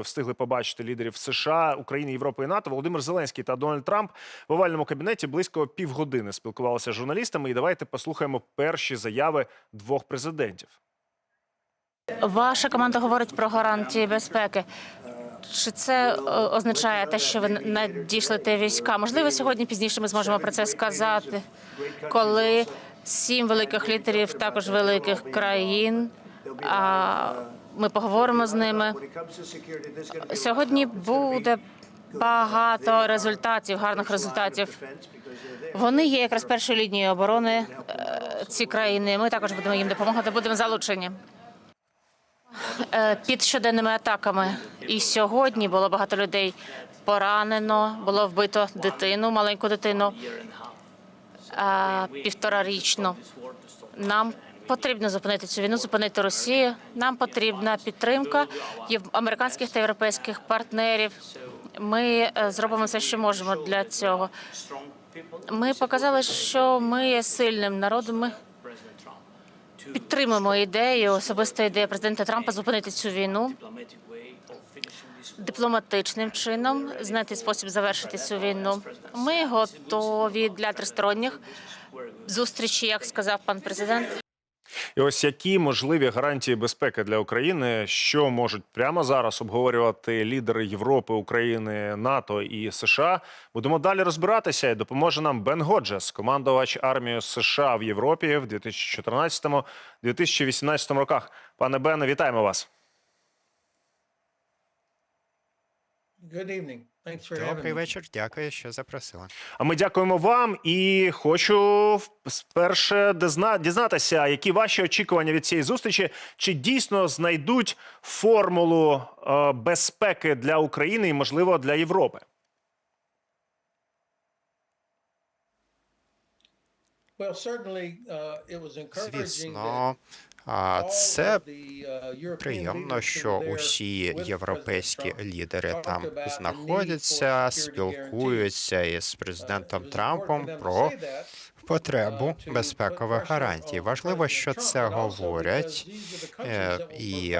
встигли побачити лідерів США, України, Європи і НАТО. Володимир Зеленський та Дональд Трамп в овальному кабінеті близько півгодини спілкувалися з журналістами. І давайте послухаємо перші заяви двох президентів. Ваша команда говорить про гарантії безпеки. Чи це е, означає те, що ви надійшлите війська? Можливо, сьогодні пізніше ми зможемо про це сказати, коли сім великих лідерів, також великих країн. Ми поговоримо з ними. Сьогодні буде багато результатів, гарних результатів. Вони є якраз першою лінією оборони е, ці країни. Ми також будемо їм допомагати. Будемо залучені е, під щоденними атаками. І сьогодні було багато людей поранено, було вбито дитину, маленьку дитину а, півторарічну. Нам потрібно зупинити цю війну, зупинити Росію. Нам потрібна підтримка американських та європейських партнерів. Ми е, зробимо все, що можемо для цього. Ми показали, що ми є сильним народом. Ми підтримуємо ідею, особиста ідея президента Трампа зупинити цю війну дипломатичним чином, знайти спосіб завершити цю війну. Ми готові для тристоронніх зустрічей, як сказав пан президент. І ось які можливі гарантії безпеки для України, що можуть прямо зараз обговорювати лідери Європи, України, НАТО і США. Будемо далі розбиратися. І допоможе нам Бен Годжес, командувач армією США в Європі в 2014-2018 роках. Пане Бене, вітаємо вас. Good evening. Добрий вечір. Дякую, що запросили. А ми дякуємо вам і хочу сперше дізнатися, які ваші очікування від цієї зустрічі, чи дійсно знайдуть формулу е, безпеки для України і, можливо, для Європи. Uh, Звісно, а, це uh, приємно, що усі європейські лідери там знаходяться, спілкуються із президентом Uh, Трампом про потребу uh, безпекових гарантій. Важливо, що це говорять. е, І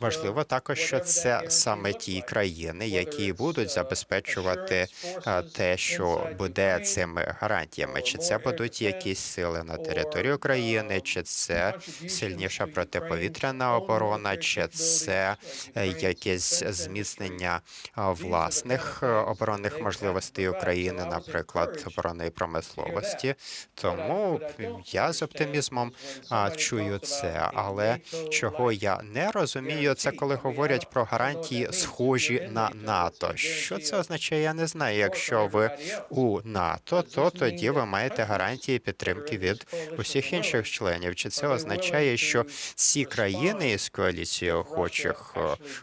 важливо також, що це саме ті країни, які будуть uh, забезпечувати forces те, що буде цими гарантіями. Чи це будуть якісь сили на території України, uh, чи це сильніша протиповітряна оборона, чи це е, якесь зміцнення власних е, оборонних можливостей України, наприклад, оборонної промисловості. Тому я з оптимізмом чую це. Але чого я не розумію, це коли говорять про гарантії схожі на НАТО. Що це означає? Я не знаю. Якщо ви у НАТО, то тоді ви маєте гарантії підтримки від усіх інших членів. Чи це означає, що ці країни із коаліції охочих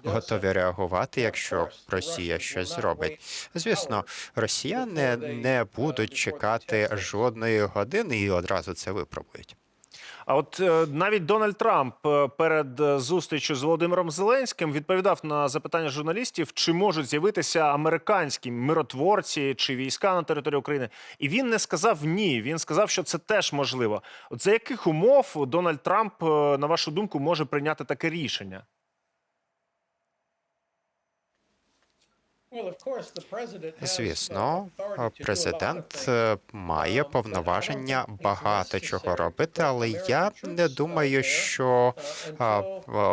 готові реагувати, якщо Росія щось зробить? Звісно, росіяни не будуть чекати жодної години і одразу це випробують. А от е, навіть Дональд Трамп е, перед е, зустрічю з Володимиром Зеленським відповідав на запитання журналістів, чи можуть з'явитися американські миротворці чи війська на території України. І він не сказав ні. Він сказав, що це теж можливо. От за яких умов Дональд Трамп, на вашу думку, може прийняти таке рішення? Звісно, of президент е, має повноваження багато чого робити, але я не думаю, що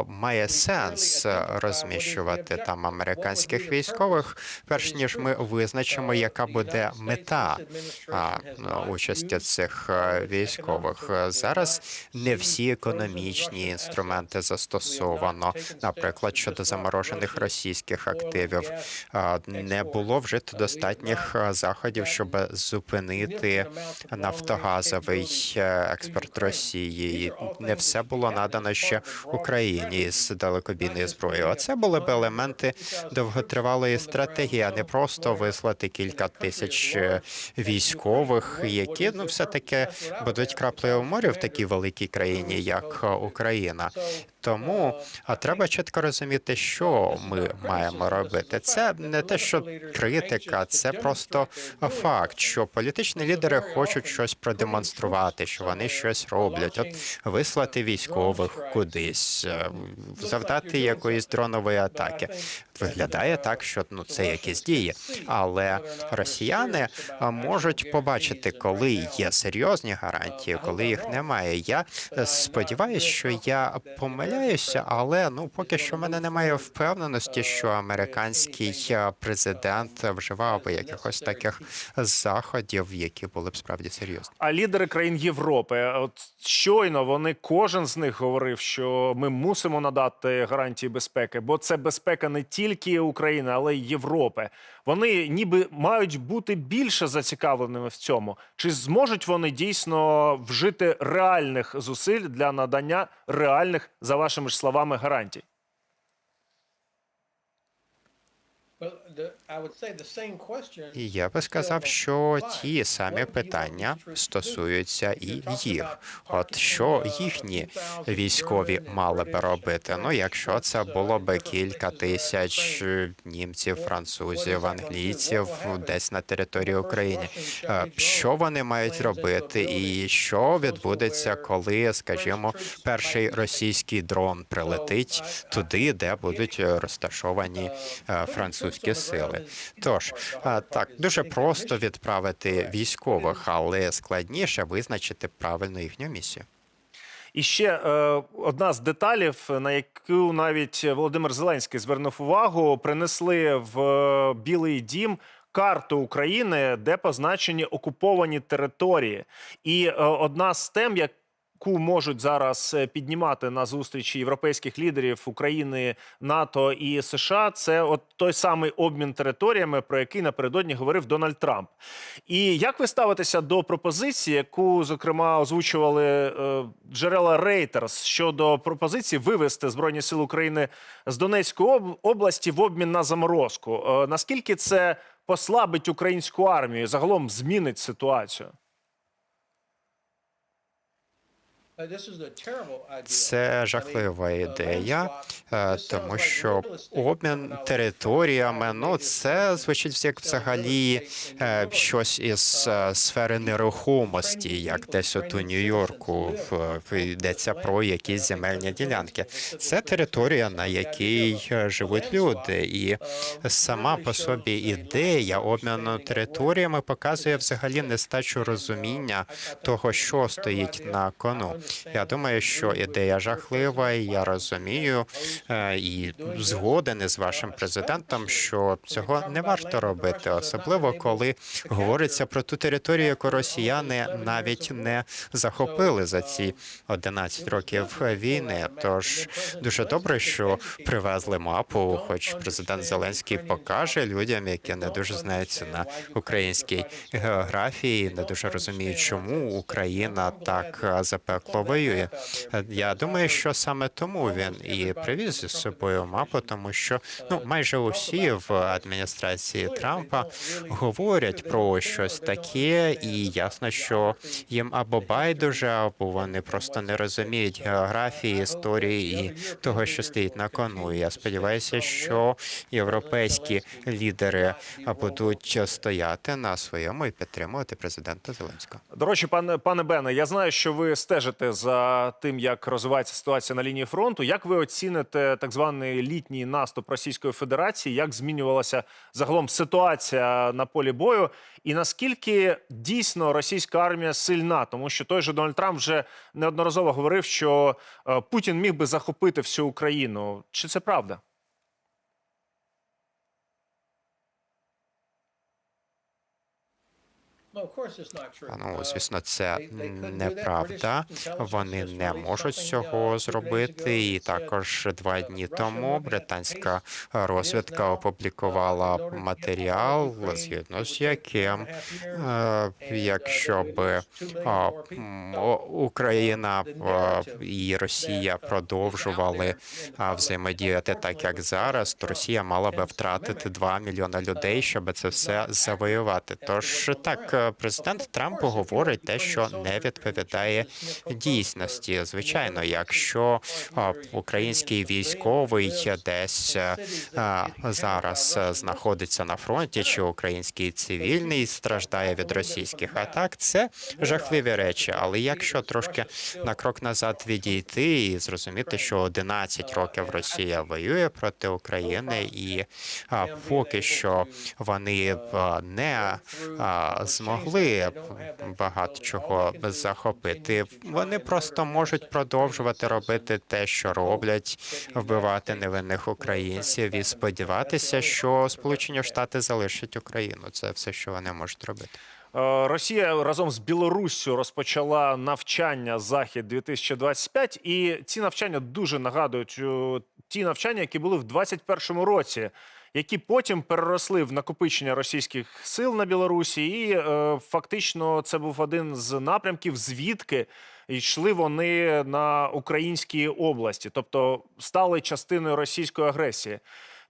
має сенс е, розміщувати там американських військових, перш ніж ми визначимо, яка буде мета ну, участі цих е, військових. Е, Зараз не всі економічні інструменти застосовано, наприклад, щодо заморожених російських активів. А, Не було вжито достатніх е, заходів, щоб зупинити нафтогазовий е, експорт Росії. І Не все було надано ще Україні з далекобійної зброї. Оце були б елементи довготривалої стратегії, а не просто вислати кілька тисяч е, військових, які ну все таки будуть краплею в морі в такій великій країні, як Україна. Тому треба чітко розуміти, що ми маємо робити. Це не те, що критика, це просто факт, що політичні лідери хочуть щось продемонструвати, що вони щось роблять. От вислати військових кудись, е, завдати якоїсь дронової атаки. Виглядає так, що ну це якісь дії, але росіяни можуть побачити, коли є серйозні гарантії, коли їх немає. Я е, сподіваюся, що я помиляюся, але ну поки що в мене немає впевненості, що американський е, президент вживав би якихось таких заходів, які були б справді серйозні. А лідери країн Європи, от щойно вони кожен з них говорив, що ми мусимо надати гарантії безпеки, бо це безпека не тільки України, але й Європи. Вони ніби мають бути більше зацікавленими в цьому. Чи зможуть вони дійсно вжити реальних зусиль для надання реальних, за вашими ж словами, гарантій? І я би сказав, що ті самі питання стосуються і їх. От що їхні військові мали би робити? Ну, якщо це було би кілька тисяч німців, французів, англійців десь на території України, е, що вони мають робити, і що відбудеться, коли, скажімо, перший російський дрон прилетить туди, де будуть розташовані е, французькі сили? Тож так дуже просто відправити військових, але складніше визначити правильно їхню місію. І ще е, одна з деталів, на яку навіть Володимир Зеленський звернув увагу, принесли в е, Білий Дім. Карту України, де позначені окуповані території, і е, одна з тем, яку можуть зараз е, піднімати на зустрічі європейських лідерів України, НАТО і США, це от той самий обмін територіями, про який напередодні говорив Дональд Трамп. І як ви ставитеся до пропозиції, яку зокрема озвучували е, джерела Reuters щодо пропозиції вивести збройні сили України з Донецької об- області в обмін на заморозку? Е, наскільки це послабить українську армію, загалом змінить ситуацію? Це жахлива ідея, е, тому що обмін територіями ну це звучить як взагалі е, щось із е, сфери нерухомості, як десь от у Нью-Йорку йдеться про якісь земельні ділянки. Це територія, на якій е, живуть люди, і сама по собі ідея обміну територіями показує взагалі нестачу розуміння того, що стоїть на кону. Я думаю, що ідея жахлива, і я розумію е, і згоден із вашим президентом, що цього не варто робити, особливо коли говориться про ту територію, яку росіяни навіть не захопили за ці 11 років війни. Тож дуже добре, що привезли мапу, хоч президент Зеленський покаже людям, які не дуже знаються на українській географії, не дуже розуміють, чому Україна так запекло воює. Я думаю, що саме тому він і привіз із собою мапу, тому що ну майже усі в адміністрації Трампа говорять про щось таке, і ясно, що їм або байдуже, або вони просто не розуміють географії, історії і того, що стоїть на кону. Я сподіваюся, що європейські лідери будуть стояти на своєму і підтримувати президента Зеленського. До речі, пане пане Бене, я знаю, що ви стежите за тим, як розвивається ситуація на лінії фронту. Як ви оціните так званий літній наступ Російської Федерації? Як змінювалася загалом ситуація на полі бою? І наскільки дійсно російська армія сильна? Тому що той же Дональд Трамп вже неодноразово говорив, що е, Путін міг би захопити всю Україну. Чи це правда? Ну, Uh, звісно, це неправда. Вони не можуть цього uh, зробити. І також два uh, дні тому британська розвідка опублікувала uh, матеріал, згідно з яким е, uh, якщо о- Україна і Росія uh, продовжували взаємодіяти так, як зараз, то Росія мала би втратити mimic, 2 мільйона людей, щоб це все завоювати. Тож так е, президент Трамп говорить те, що не відповідає дійсності. Звичайно, якщо український військовий десь зараз знаходиться на фронті, чи український цивільний страждає від російських атак, це жахливі речі. Але якщо трошки на крок назад відійти і зрозуміти, що 11 років Росія воює проти України, і поки що вони не а, змогли багато чого захопити, вони просто можуть продовжувати робити те, що роблять, вбивати невинних українців і сподіватися, що Сполучені Штати залишать Україну. Це все, що вони можуть робити. Е, Росія разом з Білоруссю розпочала навчання Захід 2025 і ці навчання дуже нагадують е, ті навчання, які були в 2021 році, які потім переросли в накопичення російських сил на Білорусі. І е, фактично це був один з напрямків, звідки йшли вони на українські області, тобто стали частиною російської агресії.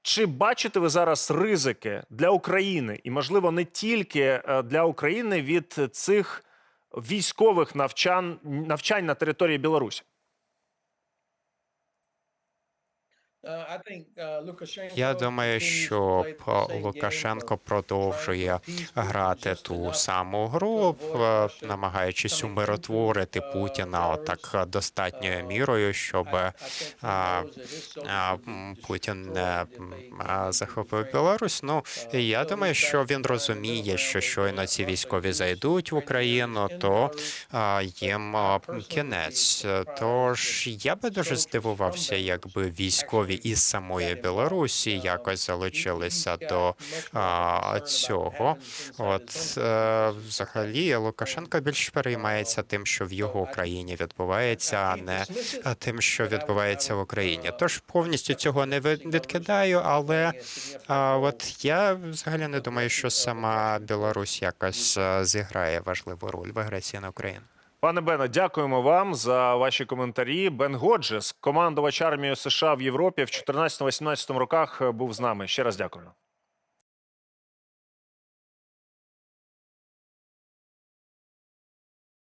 Чи бачите ви зараз ризики для України і, можливо, не тільки е, для України від цих військових навчань, навчань на території Білорусі? Я думаю, що Лукашенко продовжує грати ту саму гру, намагаючись умиротворити Путіна отак достатньою мірою, щоб Путін не захопив Білорусь. Ну я думаю, що він розуміє, що щойно ці військові зайдуть в Україну, то їм кінець. Тож я би дуже здивувався, якби військові із самої Білорусі якось залучилися до а, цього. От е, взагалі Лукашенко більш переймається тим, що в його країні відбувається, а не тим, що відбувається в Україні. Тож повністю цього не відкидаю, але а, от я взагалі не думаю, що сама Білорусь якось е, зіграє важливу роль в агресії на Україну. Пане Бене, дякуємо вам за ваші коментарі. Бен Годжес, командувач армії США в Європі в 14-18 роках, був з нами. Ще раз дякую.